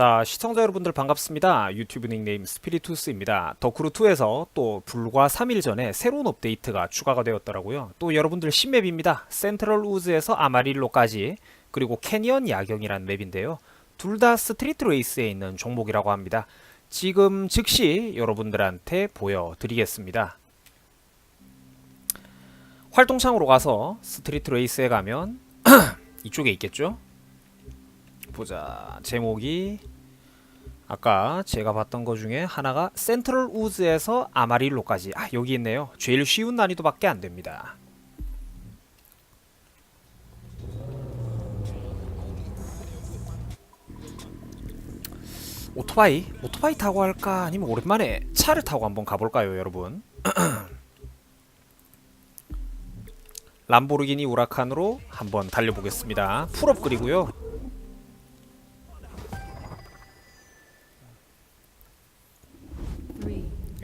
자, 시청자 여러분들 반갑습니다. 유튜브 닉네임 스피리투스입니다. 덕크루2에서 또 불과 3일 전에 새로운 업데이트가 추가가 되었더라고요. 또 여러분들 신맵입니다. 센트럴 우즈에서 아마릴로까지 그리고 캐니언 야경이라는 맵인데요. 둘 다 스트리트 레이스에 있는 종목이라고 합니다. 지금 즉시 여러분들한테 보여드리겠습니다. 활동창으로 가서 스트리트 레이스에 가면 이쪽에 있겠죠? 보자. 제목이 아까 제가 봤던 거 중에 하나가 센트럴 우즈에서 아마릴로까지. 아, 여기 있네요. 제일 쉬운 난이도밖에 안 됩니다. 오토바이? 오토바이 타고 할까? 아니면 오랜만에 차를 타고 한번 가볼까요, 여러분? 람보르기니 우라칸으로 한번 달려보겠습니다. 풀업 그리고요.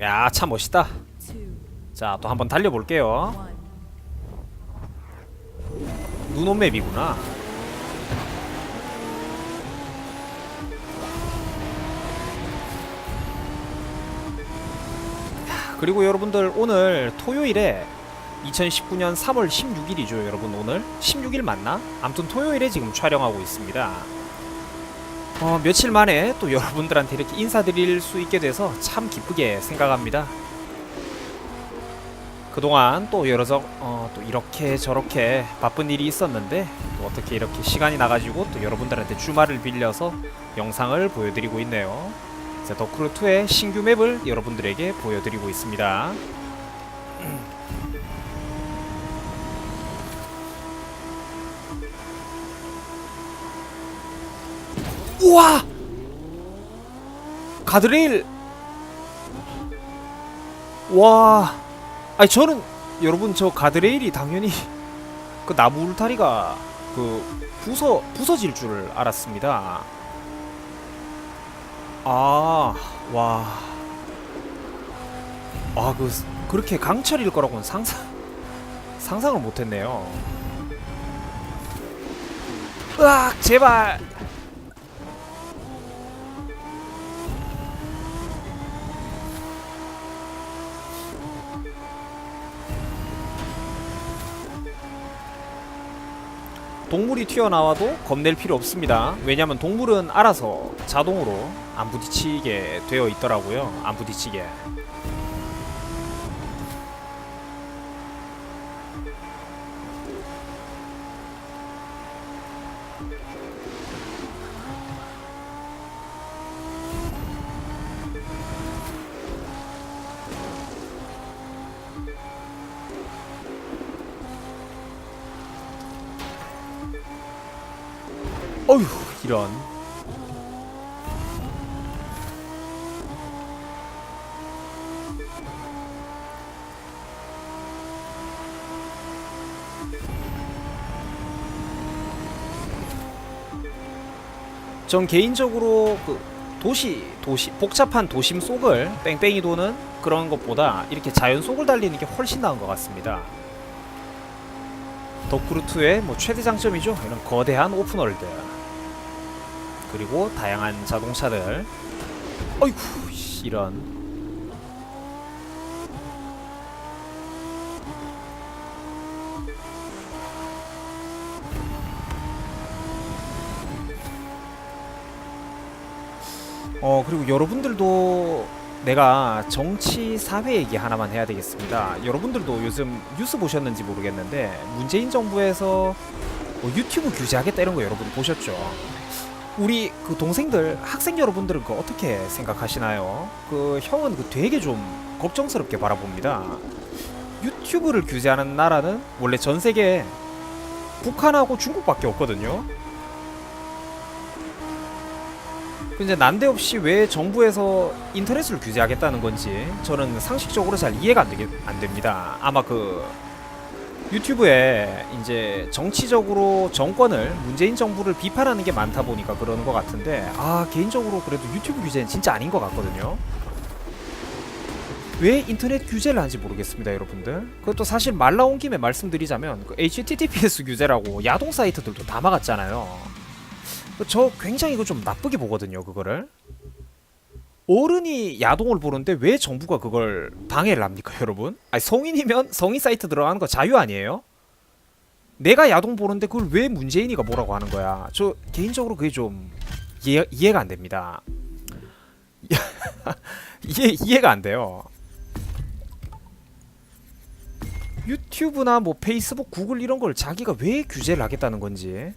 야, 차 멋있다. 자, 또 한번 달려볼게요. 눈온 맵이구나. 그리고 여러분들 오늘 토요일에 2019년 3월 16일이죠, 여러분 오늘 16일 맞나? 아무튼 토요일에 지금 촬영하고 있습니다. 어, 며칠 만에 또 여러분들한테 이렇게 인사드릴 수 있게 돼서 참 기쁘게 생각합니다. 그동안 또 여러 저, 어, 또 이렇게 저렇게 바쁜 일이 있었는데 또 어떻게 이렇게 시간이 나가지고 또 여러분들한테 주말을 빌려서 영상을 보여드리고 있네요. 자, 더크루2의 신규 맵을 여러분들에게 보여드리고 있습니다. 우와! 가드레일! 와! 아니 저는 여러분 저 가드레일이 당연히 그 나무 울타리가 그 부서 부서질 줄 알았습니다. 아, 와. 아, 그 그렇게 강철일 거라고는 상상 상상을 못 했네요. 으악, 제발. 동물이 튀어나와도 겁낼 필요 없습니다. 왜냐면 동물은 알아서 자동으로 안 부딪히게 되어 있더라고요. 안 부딪히게. 어휴, 이런. 전 개인적으로 그 도시 도시 복잡한 도심 속을 뺑뺑이 도는 그런 것보다 이렇게 자연 속을 달리는 게 훨씬 나은 것 같습니다. 덕크루2의 뭐 최대 장점이죠. 이런 거대한 오픈월드. 그리고 다양한 자동차들. 어이구, 씨, 이런. 어, 그리고 여러분들도 내가 정치 사회 얘기 하나만 해야 되겠습니다. 여러분들도 요즘 뉴스 보셨는지 모르겠는데 문재인 정부에서 뭐 유튜브 규제하겠다 이런 거 여러분 보셨죠? 우리 그 동생들 학생 여러분들은 그 어떻게 생각하시나요? 그 형은 그 되게 좀 걱정스럽게 바라봅니다. 유튜브를 규제하는 나라는 원래 전 세계에 북한하고 중국밖에 없거든요. 근데 난데없이 왜 정부에서 인터넷을 규제하겠다는 건지 저는 상식적으로 잘 이해가 안, 되게, 안 됩니다. 아마 그 유튜브에 이제 정치적으로 정권을 문재인 정부를 비판하는 게 많다 보니까 그러는 것 같은데 아 개인적으로 그래도 유튜브 규제는 진짜 아닌 것 같거든요. 왜 인터넷 규제를 하는지 모르겠습니다, 여러분들. 그것도 사실 말 나온 김에 말씀드리자면 그 HTTPS 규제라고 야동 사이트들도 다 막았잖아요. 저 굉장히 이거 좀 나쁘게 보거든요 그거를 어른이 야동을 보는데 왜 정부가 그걸 방해를 합니까 여러분? 아니 성인이면 성인 사이트 들어가는 거 자유 아니에요? 내가 야동 보는데 그걸 왜 문재인이가 뭐라고 하는 거야 저 개인적으로 그게 좀 이해, 이해가 안 됩니다 이해, 이해가 안 돼요 유튜브나 뭐 페이스북, 구글 이런 걸 자기가 왜 규제를 하겠다는 건지.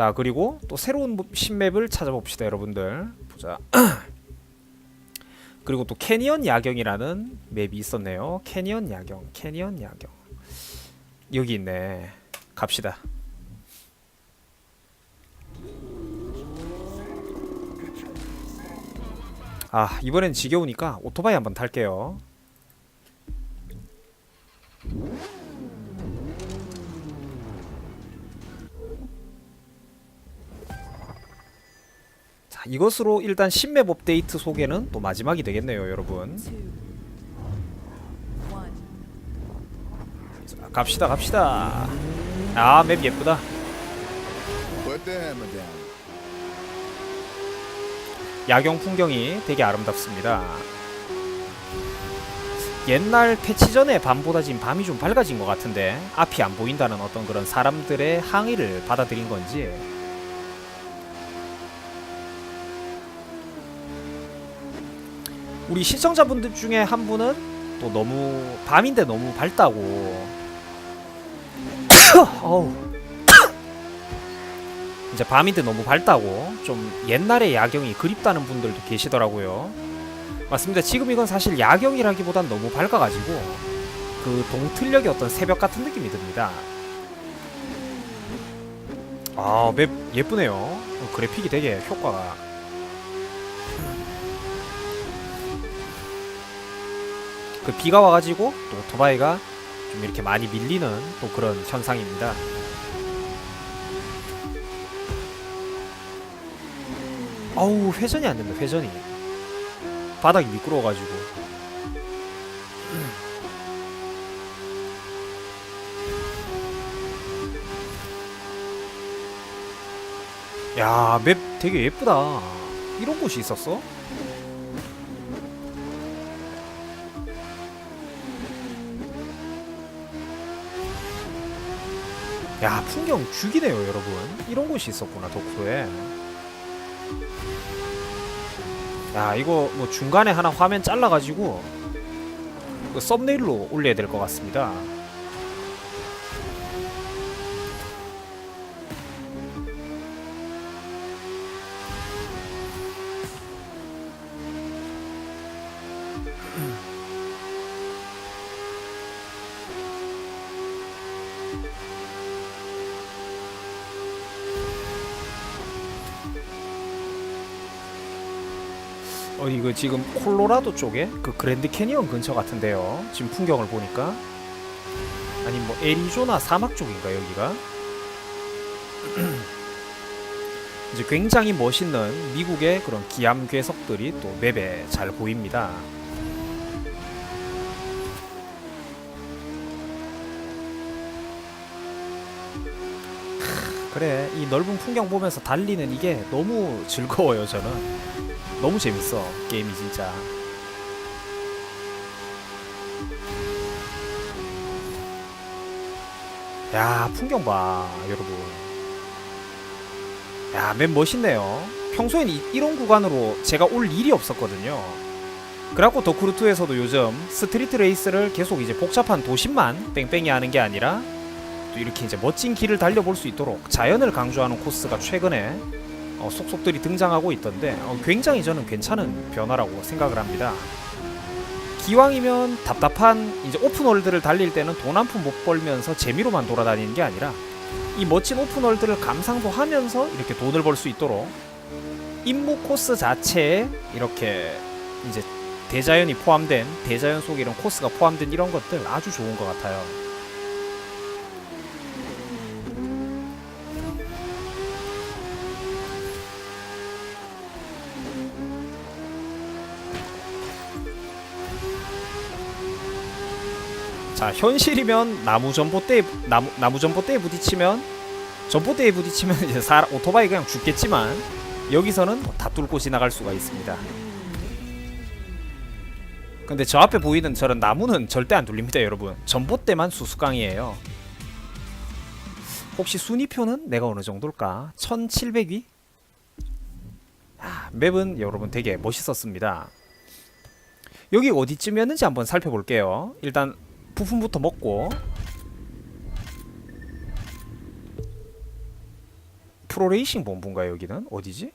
자, 그리고 또 새로운 뭐- 신맵을 찾아봅시다, 여러분들. 보자. 그리고 또 캐니언 야경이라는 맵이 있었네요. 캐니언 야경, 캐니언 야경. 여기 있네. 갑시다. 아, 이번엔 지겨우니까 오토바이 한번 탈게요. 자, 이것으로 일단 신맵 업데이트 소개는 또 마지막이 되겠네요, 여러분. 자, 갑시다, 갑시다. 아, 맵 예쁘다. 야경 풍경이 되게 아름답습니다. 옛날 패치 전에 밤보다 지금 밤이 좀 밝아진 것 같은데 앞이 안 보인다는 어떤 그런 사람들의 항의를 받아들인 건지 우리 시청자분들 중에 한 분은 또 너무 밤인데 너무 밝다고 어우 이제 밤인데 너무 밝다고 좀 옛날의 야경이 그립다는 분들도 계시더라고요. 맞습니다. 지금 이건 사실 야경이라기보단 너무 밝아가지고 그 동틀녘의 어떤 새벽 같은 느낌이 듭니다. 아, 맵 예쁘네요. 어, 그래픽이 되게 효과가. 그 비가 와가지고 또 오토바이가 좀 이렇게 많이 밀리는 또 그런 현상입니다. 아우 회전이 안 된다 회전이 바닥이 미끄러워가지고 야맵 되게 예쁘다 이런 곳이 있었어? 야 풍경 죽이네요 여러분 이런 곳이 있었구나 독도에 야 이거 뭐 중간에 하나 화면 잘라가지고 그 썸네일로 올려야 될 것 같습니다. 이거 지금 콜로라도 쪽에 그 그랜드 캐니언 근처 같은데요. 지금 풍경을 보니까 아니 뭐 애리조나 사막 쪽인가 여기가 이제 굉장히 멋있는 미국의 그런 기암 괴석들이 또 맵에 잘 보입니다. 크, 그래 이 넓은 풍경 보면서 달리는 이게 너무 즐거워요 저는. 너무 재밌어 게임이 진짜. 야 풍경 봐 여러분. 야맨 멋있네요. 평소엔 이, 이런 구간으로 제가 올 일이 없었거든요. 그래갖고 더크루2에서도 요즘 스트리트 레이스를 계속 이제 복잡한 도심만 뺑뺑이 하는 게 아니라 또 이렇게 이제 멋진 길을 달려볼 수 있도록 자연을 강조하는 코스가 최근에 어, 속속들이 등장하고 있던데 어, 굉장히 저는 괜찮은 변화라고 생각을 합니다. 기왕이면 답답한 이제 오픈월드를 달릴 때는 돈 한 푼 못 벌면서 재미로만 돌아다니는 게 아니라 이 멋진 오픈월드를 감상도 하면서 이렇게 돈을 벌 수 있도록 임무 코스 자체에 이렇게 이제 대자연이 포함된 대자연 속에 이런 코스가 포함된 이런 것들 아주 좋은 것 같아요. 자 현실이면 나무 전봇대 나무 나무 전봇대에 부딪히면 전봇대에 부딪히면 이제 사 오토바이 그냥 죽겠지만 여기서는 다 뚫고 지나갈 수가 있습니다. 근데 저 앞에 보이는 저런 나무는 절대 안 뚫립니다, 여러분. 전봇대만 수수깡이에요. 혹시 순위표는 내가 어느 정도일까? 1700위? 아, 맵은 여러분 되게 멋있었습니다. 여기 어디쯤이었는지 한번 살펴볼게요. 일단 부품부터 먹고 프로레이싱 본부인가 여기는 어디지?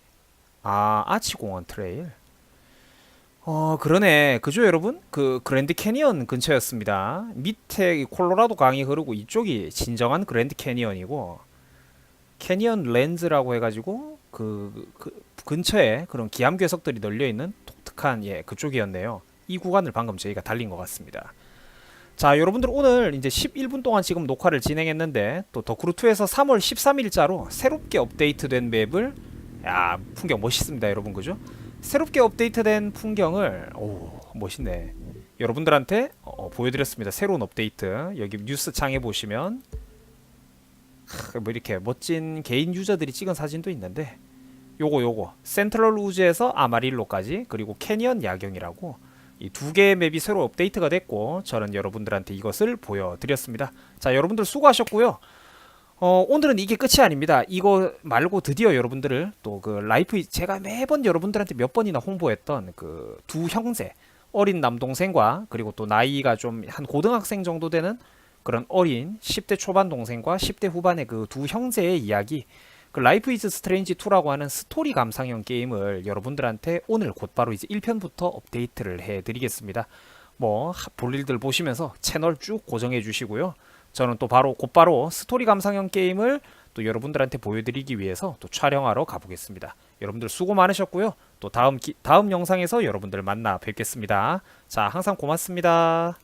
아 아치공원 트레일. 어 그러네 그죠 여러분? 그 그랜드 캐니언 근처였습니다. 밑에 이 콜로라도 강이 흐르고 이쪽이 진정한 그랜드 캐니언이고 캐니언 렌즈라고 해가지고 그, 그 근처에 그런 기암괴석들이 널려 있는 독특한 예 그쪽이었네요. 이 구간을 방금 저희가 달린 것 같습니다. 자, 여러분들 오늘 이제 11분 동안 지금 녹화를 진행했는데 또 더크루2에서 3월 13일자로 새롭게 업데이트된 맵을 야, 풍경 멋있습니다, 여러분. 그죠? 새롭게 업데이트된 풍경을 오, 멋있네. 여러분들한테 어, 보여드렸습니다. 새로운 업데이트. 여기 뉴스 창에 보시면 크, 뭐 이렇게 멋진 개인 유저들이 찍은 사진도 있는데 요거 요거 센트럴 우즈에서 아마릴로까지 그리고 캐니언 야경이라고 이 두 개의 맵이 새로 업데이트가 됐고 저는 여러분들한테 이것을 보여드렸습니다. 자 여러분들 수고하셨고요. 어, 오늘은 이게 끝이 아닙니다. 이거 말고 드디어 여러분들을 또 그 라이프 제가 매번 여러분들한테 몇 번이나 홍보했던 그 두 형제 어린 남동생과 그리고 또 나이가 좀 한 고등학생 정도 되는 그런 어린 10대 초반 동생과 10대 후반의 그 두 형제의 이야기 그 라이프 이즈 스트레인지 2라고 하는 스토리 감상형 게임을 여러분들한테 오늘 곧바로 이제 1편부터 업데이트를 해 드리겠습니다. 뭐 볼일들 보시면서 채널 쭉 고정해 주시고요. 저는 또 바로 곧바로 스토리 감상형 게임을 또 여러분들한테 보여드리기 위해서 또 촬영하러 가보겠습니다. 여러분들 수고 많으셨고요. 또 다음 기, 다음 영상에서 여러분들 만나 뵙겠습니다. 자, 항상 고맙습니다.